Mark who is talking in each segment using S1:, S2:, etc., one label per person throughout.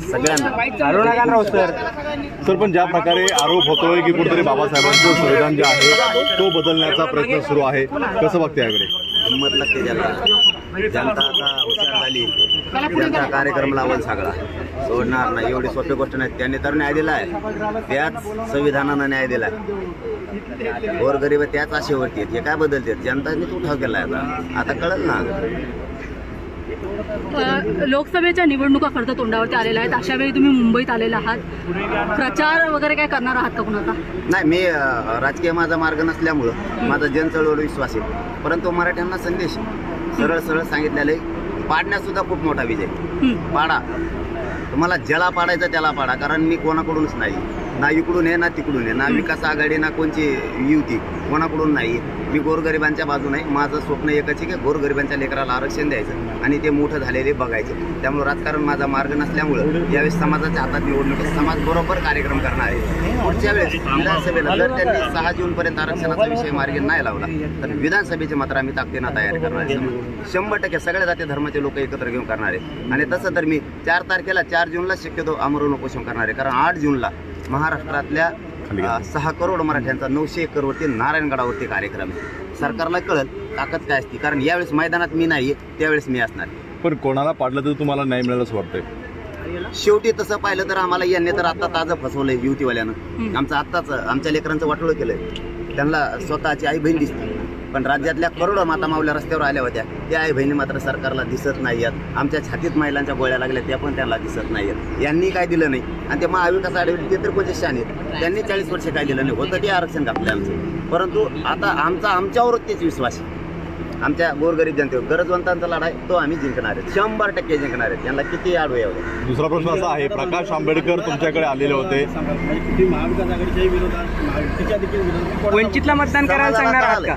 S1: सगळ्यांना
S2: सर पण ज्या प्रकारे आरोप होतोय की कुठेतरी बाबासाहेबांचं संविधान जे आहे तो बदलण्याचा प्रयत्न सुरू आहे. कसं बघते याकडे?
S1: हिंमत लागते ज्याला जनता आता हुशार झाली. जनता कार्यक्रम लावल सगळा. सोडणार नाही. एवढी सोपी गोष्ट नाही. त्यांनी तर न्याय दिलाय. त्याच संविधानानं न्याय दिलाय. गोरगरीब त्याच आशेवरती आहेत. हे काय बदलते जनताने तो उठाव केलाय आता. आता कळल ना?
S3: लोकसभेच्या निवडणुका खरं तर तोंडावरती आलेल्या आहेत. अशा वेळी तुम्ही मुंबईत आलेला आहात. प्रचार वगैरे काय करणार आहात का कुणाचा?
S1: नाही मी राजकीय माझा मार्ग नसल्यामुळं माझा जनचळवळ विश्वास आहे. परंतु मराठ्यांना संदेश सरळ सरळ सांगितलेलं आहे पाडण्यात सुद्धा खूप मोठा विजय. पाडा. तुम्हाला ज्याला पाडायचं त्याला पाडा कारण मी कोणाकडूनच नाही. ना इकडून आहे ना तिकडून आहे ना विकास आघाडी ना कोणची युती कोणाकडून नाही. मी गोरगरिबांच्या बाजूने आहे. माझं स्वप्न एकच आहे की गोरगरिबांच्या लेकराला आरक्षण द्यायचं आणि ते मोठं झालेले बघायचे. त्यामुळे राजकारण माझा मार्ग नसल्यामुळं यावेळेस समाजाच्या हातात निवडणूक. समाज बरोबर कार्यक्रम करणार आहे. पुढच्या वेळेस विधानसभेला जर त्यांनी सहा जून पर्यंत आरक्षणाचा विषय मार्गी नाही लावला तर विधानसभेचे मात्र आम्ही ताकदीनं तयार करणार आहे. शंभर टक्के सगळ्या जाती धर्माचे लोक एकत्र घेऊन करणार आहे. आणि तसं तर मी चार तारखेला चार जूनला शक्यतो आमरण उपोषण करणार आहे. कारण आठ जूनला महाराष्ट्रातल्या अं, सहा करोड मराठ्यांचा नऊशे एकरवरती नारायणगडावरती कार्यक्रम आहे. सरकारला कळल ताकद काय असते. कारण यावेळेस मैदानात मी नाही त्यावेळेस मी असणार
S2: पण कोणाला पाडलं तर तुम्हाला नाही मिळालं असं वाटतंय.
S1: शेवटी तसं पाहिलं तर आम्हाला यांनी तर आता ताजं फसवलंय युतीवाल्यानं. आमचं आत्ताच आमच्या लेकरांचं वाटोळं केलंय. त्यांना स्वतःची आई बहीण दिसते. पण राज्यातल्या करोडो माता मावल्या रस्त्यावर आल्या होत्या. त्या आई बहिणी मात्र सरकारला दिसत नाही आहेत. आमच्या छातीत महिलांच्या गोळ्या लागल्या त्या पण त्यांना दिसत नाही आहेत. यांनी काय दिलं नाही? आणि ते महाविकास आढळले ते तर कोणते शान आहेत? त्यांनी चाळीस वर्ष काय दिलं नाही? होतं ते आरक्षण घातलं आमचं. परंतु आता आमचा आमच्यावरच तेच विश्वास आहे. आमच्या गोरगरीब जनतेवर गरजवंतांचा लढाई तो आम्ही जिंकणार आहे शंभर टक्के जिंकणार आहेत. त्यांना किती आडू यावं
S2: दुसरा प्रश्न असा आहे प्रकाश आंबेडकर तुमच्याकडे आलेले होते.
S4: वंचितला मतदान करायला सांगणार आहात का?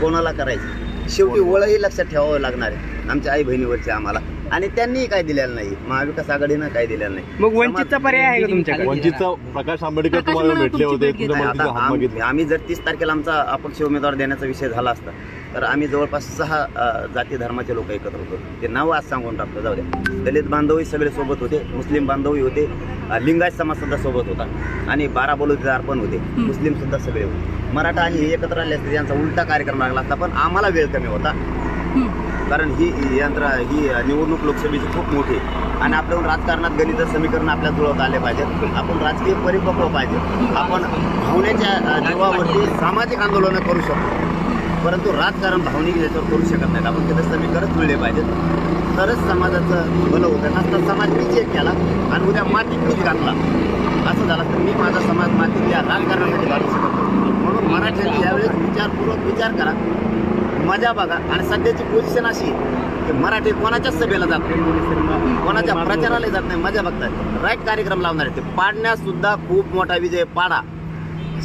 S1: कोणाला करायचं? शेवटी ओळही लक्षात ठेवावं लागणार आहे. आमच्या आई बहिणीवरची आम्हाला. आणि त्यांनी काय दिलेलं नाही. महाविकास आघाडीनं काय दिलेलं नाही.
S4: मग वंचितचा पर्याय आहे का तुमच्याकडे?
S2: वंचितचा प्रकाश आंबेडकर तुम्हाला भेटले होते
S1: आम्ही जर तीस तारखेला आमचा अपक्ष उमेदवार देण्याचा विषय झाला असता तर आम्ही जवळपास सहा जाती धर्माचे लोक एकत्र होतो. ते नाव आज सांगून टाकतो. जाऊ द्या. दलित बांधवही सगळे सोबत होते. मुस्लिम बांधवही होते. लिंगायत समाज सुद्धा सोबत होता. आणि बारा बलुतेदार पण होते. मुस्लिम सुद्धा सगळे होते. मराठा आणि हे एकत्र आले असते यांचा उलटा कार्यक्रम लागला असता पण आम्हाला वेळ कमी होता. कारण ही यंत्र ही निवडणूक लोकसभेची खूप मोठी. आणि आपण राजकारणात गणित समीकरण आपल्या जुळवता आले पाहिजेत. आपण राजकीय परिपक्व पाहिजे. आपण भावनेच्या जीवावरती सामाजिक आंदोलनं करू शकतो. परंतु राजकारण भावनिक याच्यावर करू शकत नाहीत. आपण तिथं समीकरण जुळले पाहिजेत. तरच समाजाचं भलं होतं. नसता समाज मी चेक केला आणि उद्या मातीत घातला असं झालं तर मी माझा समाज मातीत या राजकारणासाठी घालू शकत मराठ्यांनी यावेळेस विचारपूर्वक विचार करा. मजा बघा आणि सध्याची पोझिशन अशी की मराठी कोणाच्याच सभेला जात नाही. कोणाच्या प्रचाराला जात नाही. मजा बघतात राईट कार्यक्रम लावणार आहे ते. पाडण्यास सुद्धा खूप मोठा विजय पाडा.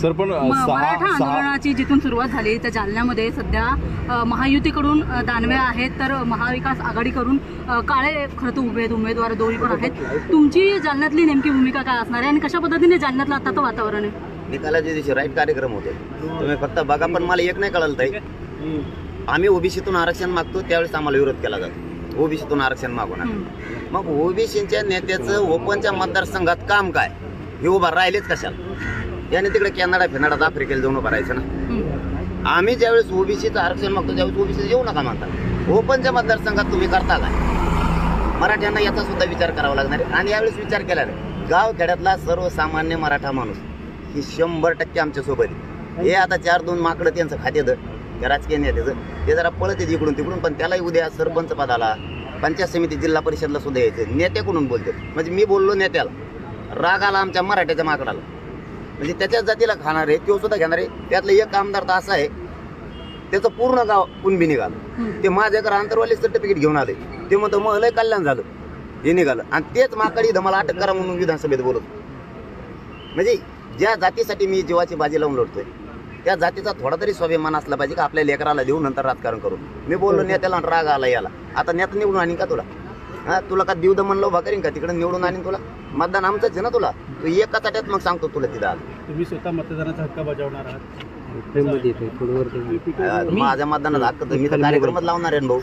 S2: सर पण
S3: मराठा आंदोलनाची जिथून सुरुवात झाली तर जालन्यामध्ये सध्या महायुतीकडून दानवे आहेत तर महाविकास आघाडीकडून काळे खरं तर उभे उमेदवार दोन्ही पण आहेत. तुमची जालन्यातली नेमकी भूमिका काय असणार आहे? आणि कशा पद्धतीने जालन्यातलं आताचं वातावरण आहे?
S1: निकालाच्या दिवशी राईट कार्यक्रम होते. तुम्ही फक्त बघा पण मला एक नाही कळलं ताई. आम्ही ओबीसीतून आरक्षण मागतो त्यावेळेस आम्हाला विरोध केला जातो. ओबीसीतून आरक्षण
S3: हं.
S1: मग ओबीसीच्या नेत्याचं ओपनच्या मतदारसंघात काम काय? हे उभा राहिलेच कशाला? याने तिकडे कॅनडा फिनाडात आफ्रिकेला जाऊन उभं राहायचं ना?
S3: हं.
S1: आम्ही ज्यावेळेस ओबीसीचं आरक्षण मागतो त्यावेळेस ओबीसी येऊ नका म्हणता ओपनच्या मतदारसंघात तुम्ही करता काय? मराठ्यांना याचा सुद्धा विचार करावा लागणार आहे. आणि यावेळेस विचार केला गाव खेड्यातला सर्वसामान्य मराठा माणूस. ही शंभर टक्के आमच्यासोबत आहे. हे आता चार दोन माकडं त्यांचं खात्याचं त्या राजकीय नेत्याचं ते जरा पळत आहे इकडून तिकडून पण त्यालाही उद्या सरपंच पदाला पंचायत समिती जिल्हा परिषदला सुद्धा यायचं नेत्याकडून बोलते म्हणजे मी बोललो नेत्याला. राग आला आमच्या मराठ्याच्या माकडाला. म्हणजे त्याच्याच जातीला खाणार आहे तो सुद्धा घेणार आहे. त्यातलं एक आमदार तर असा आहे त्याचं पूर्ण गाव कुणबी निघालं. ते माझ्याकडे आंतरवाली सर्टिफिकेट घेऊन आले. ते म्हणतो मग लय कल्याण झालं. हे निघालं. आणि तेच माकडे इथं मला अटक करा म्हणून विधानसभेत बोलत म्हणजे ज्या जातीसाठी मी जीवाची बाजी लावून लढतोय त्या जातीचा थोडा तरी स्वाभिमान असला पाहिजे का आपल्या लेकराला देऊ नंतर राजकारण करू मी बोललो नेत्याला राग आला याला. आता नेता निवडून आणीन का तुला? हा तुला का देऊ दमन उभा करीन का? तिकडे निवडून आणीन तुला? मतदान आमचंच आहे ना तुला? तू एका ताट्यात मग सांगतो तुला तिथं आज.
S5: तुम्ही स्वतः मतदानाचा हक्क बजावणार आहात?
S1: माझ्या मतदानाचा हक्क तर मी तर कार्यक्रमच लावणार आहे ना भाऊ.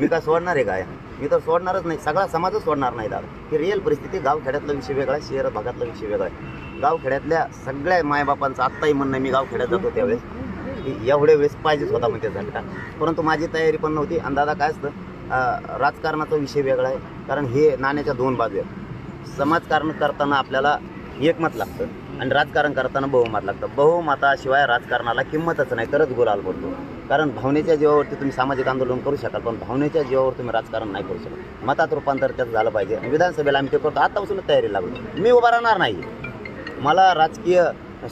S1: मी काय सोडणार आहे काय? मी तर सोडणारच नाही. सगळा समाजच सोडणार नाही दादा. ही रिअल परिस्थिती गावखेड्यातला विषय वेगळा आहे शहर भागातला विषय वेगळा आहे. गावखेड्यातल्या सगळ्या मायबापांचं आत्ताही म्हणणं मी गावखेड्यात जातो त्यावेळेस. की एवढ्या वेळेस पाहिजेच होता म्हणजे झटका परंतु माझी तयारी पण नव्हती. आणि दादा काय असतं राजकारणाचा विषय वेगळा आहे. कारण हे नाण्याच्या दोन बाजू आहेत. समाजकारण करताना आपल्याला एकमत लागतं आणि राजकारण करताना बहुमत लागतं. बहुमताशिवाय राजकारणाला किंमतच नाही. तरच गुलाल पडतो. कारण भावनेच्या जीवावरती तुम्ही सामाजिक आंदोलन करू शकाल पण भावनेच्या जीवावर तुम्ही राजकारण नाही करू शकत. मतात रूपांतर त्याचं झालं पाहिजे. आणि विधानसभेला आम्ही ते करतो. आतापासूनच तयारी लागू मी उभा राहणार नाही. मला राजकीय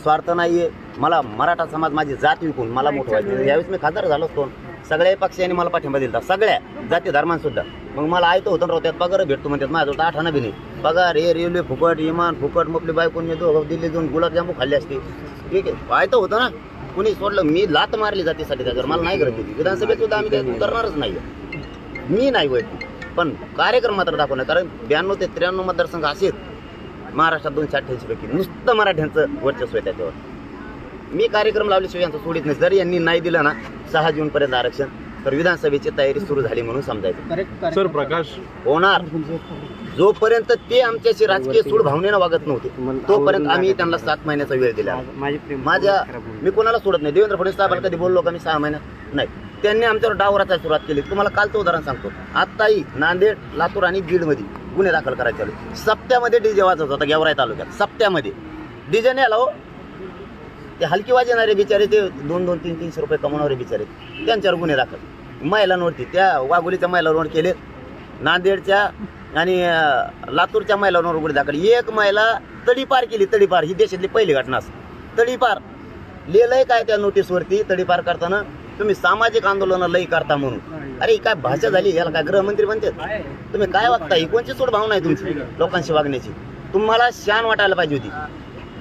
S1: स्वार्थ नाही आहे मला मराठा समाज माझी जात विकून मला मोठं व्हायचं. यावेळेस मी खासदार झालो असतो. सगळ्या पक्षांनी मला पाठिंबा दिला सगळ्या जाती धर्मांसुद्धा मग मला ऐकतो होतं ना राव, त्यात पगार भेटतो म्हणतात. माझ्याजवळ आठ आणा बी नाही. पगार हे रेल्वे फुकट विमान फुकट मपली बायकोन मी दोघं दिल्ली जाऊन गुलाबजामू खाल्ले असते. ठीक आहे. ऐकतो होतं ना. कुणी सोडलं मी लात मारली जातीसाठी त्याच्यावर मला नाही करत होती विधानसभेत सुद्धा आम्ही ते करणारच नाही. मी नाही वैयक्तिक. पण कार्यक्रम मात्र दाखवणार. कारण ब्याण्णव ते त्र्याण्णव मतदारसंघ असेच. महाराष्ट्रात दोनशे अठ्ठ्याऐंशी पैकी नुसतं मराठ्यांचं वर्चस्व आहे त्याच्यावर. मी कार्यक्रम लावल्याशिवाय यांचं सोडित नाही. जर यांनी नाही दिलं ना सहा जूनपर्यंत आरक्षण तर विधानसभेची तयारी सुरू झाली म्हणून समजायचं.
S2: सर प्रकाश
S1: होणार. जोपर्यंत ते आमच्याशी राजकीय सूड भावनेनं वागत नव्हते तोपर्यंत आम्ही त्यांना सात महिन्याचा वेळ दिला. माझ्या मी कोणाला सोडत नाही. देवेंद्र फडणवीस साहेबांना कधी बोललो का मी सहा महिन्यात? नाही. त्यांनी आमच्यावर डाव रचायला सुरुवात केली. तुम्हाला कालचं उदाहरण सांगतो. आत्ताही नांदेड लातूर आणि बीडमध्ये गुन्हे दाखल करायचे चालू सप्त्यामध्ये डीजे वाजत होता गेवराई तालुक्यात. सप्त्यामध्ये. डीजे नाही आला हो. ते हलकी वाजवणारे बिचारे ते दोन दोन तीन तीनशे रुपये कमवणारे बिचारे. त्यांच्यावर गुन्हे दाखल. महिलांवरती त्या वाघोलीच्या महिलांवर केले. नांदेडच्या आणि लातूरच्या महिलांवर गुन्हे दाखल. एक महिला तडीपार केली. तडीपार ही देशातली पहिली घटना असते तडीपार. लिहिलंय काय त्या नोटीसवरती तडीपार करताना तुम्ही सामाजिक आंदोलन लई करता म्हणून. अरे काय भाषा झाली याला काय गृहमंत्री म्हणतात? तुम्ही काय वागता? ही कोणची सोड भावना आहे तुमची लोकांशी वागण्याची? तुम्हाला शान वाटायला पाहिजे होती.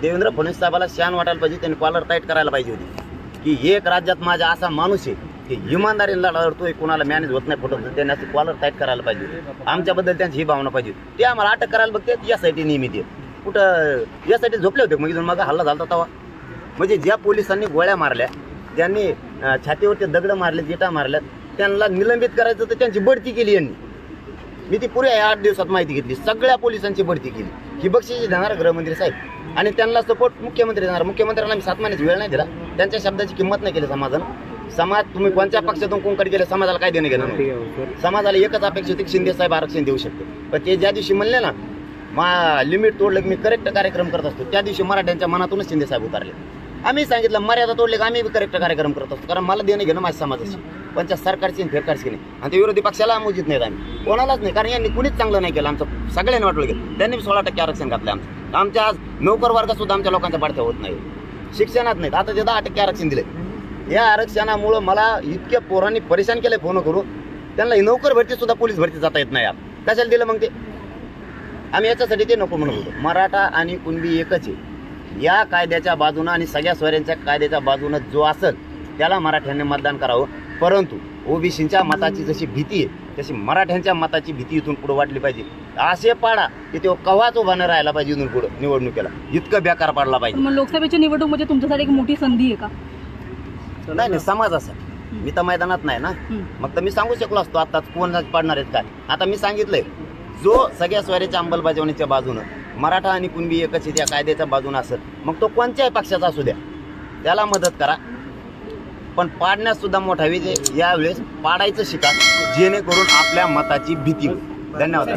S1: देवेंद्र फडणवीस साहेबाला शान वाटायला पाहिजे त्यांनी कॉलर टाईट करायला पाहिजे होती. की एक राज्यात माझा असा माणूस आहे की इमानदारीला लढतोय कोणाला मॅनेज होत नाही फोटो त्यांनी असं कॉलर टाईट करायला पाहिजे आमच्याबद्दल त्यांची ही भावना पाहिजे ते आम्हाला अटक करायला बघते यासाठी नियमित ते. कुठं यासाठी झोपले होते मग इथून मग हल्ला झाला होता तेव्हा म्हणजे ज्या पोलिसांनी गोळ्या मारल्या ज्यांनी छातीवरचे छातीवरती दगड मारले जिटा मारल्यात त्यांना निलंबित करायचं तर त्यांची बढती केली यांनी. मी ती पुऱ्या या आठ दिवसात माहिती घेतली. सगळ्या पोलिसांची बढती केली. ही बक्षीस देणार गृहमंत्री साहेब. आणि त्यांना सपोर्ट मुख्यमंत्री देणार. मुख्यमंत्र्यांना मी सात महिन्याची वेळ नाही दिला. त्यांच्या शब्दाची किंमत नाही केली समाजानं. समाज तुम्ही कोणत्या पक्षातून कोणकडे गेले समाजाला काय देणं घेणार समाजाला एकच अपेक्षा होती शिंदे साहेब आरक्षण देऊ शकते. पण ते ज्या दिवशी म्हणले ना मा लिमिट तोडलं की मी करेक्ट कार्यक्रम करत असतो त्या दिवशी मराठ्यांच्या मनातूनच शिंदे साहेब उतारले. आम्ही सांगितलं मर्यादा तोडले का आम्ही करेक्ट कार्यक्रम करत. असतो कारण मला देणं घेणं माझ्या समाजाशी पण त्या सरकारची आणि फेरकारची नाही? आणि ते विरोधी पक्षाला मोजित नाहीत आम्ही. कोणालाच नाही. कारण यांनी कुणीच चांगलं नाही केलं. आमचं सगळ्यांनी वाटलं गेलं त्यांनी सोळा टक्के आरक्षण घातलं आमचं. आमच्या आज नोकर वर्गात सुद्धा आमच्या लोकांच्या पाडत्या होत नाही. शिक्षणात नाहीत. आता ते दहा टक्के आरक्षण दिले या आरक्षणामुळं मला इतक्या पोरांनी परेशान केलंय फोन करून. त्यांना नोकर भरती सुद्धा पोलीस भरती जाता येत नाही यार कशाला दिलं मग ते? आम्ही याच्यासाठी ते नको म्हणत होतो. मराठा आणि कुणबी एकच आहे. या कायद्याच्या बाजूनं आणि सगळ्या स्वऱ्यांच्या कायद्याच्या बाजूनं जो असेल त्याला मराठ्यांनी मतदान करावं. परंतु ओबीसींच्या मताची जशी भीती आहे तशी मराठ्यांच्या मताची भीती इथून पुढे वाटली पाहिजे. असे पाडा की तो कवाच उभा न राहायला पाहिजे इथून पुढे निवडणुकीला. इतकं बेकार पाडला पाहिजे.
S3: मग लोकसभेची निवडणूक म्हणजे तुमच्यासाठी एक मोठी संधी आहे का?
S1: नाही नाही समाज असा मी तर मैदानात नाही ना. मग तर मी सांगू शकलो असतो आता कोण पाडणार आहेत काय. आता मी सांगितलंय जो सगळ्या स्वाऱ्याच्या अंमलबजावणीच्या बाजूनं मराठा आणि कुणबी एकच आहे त्या कायद्याच्या बाजूनं असेल मग तो कोणत्याही पक्षाचा असू द्या. त्याला मदत करा. पण पाडण्यास सुद्धा मोठा विजय यावेळेस पाडायचं शिका जेणेकरून आपल्या मताची भीती धन्यवाद.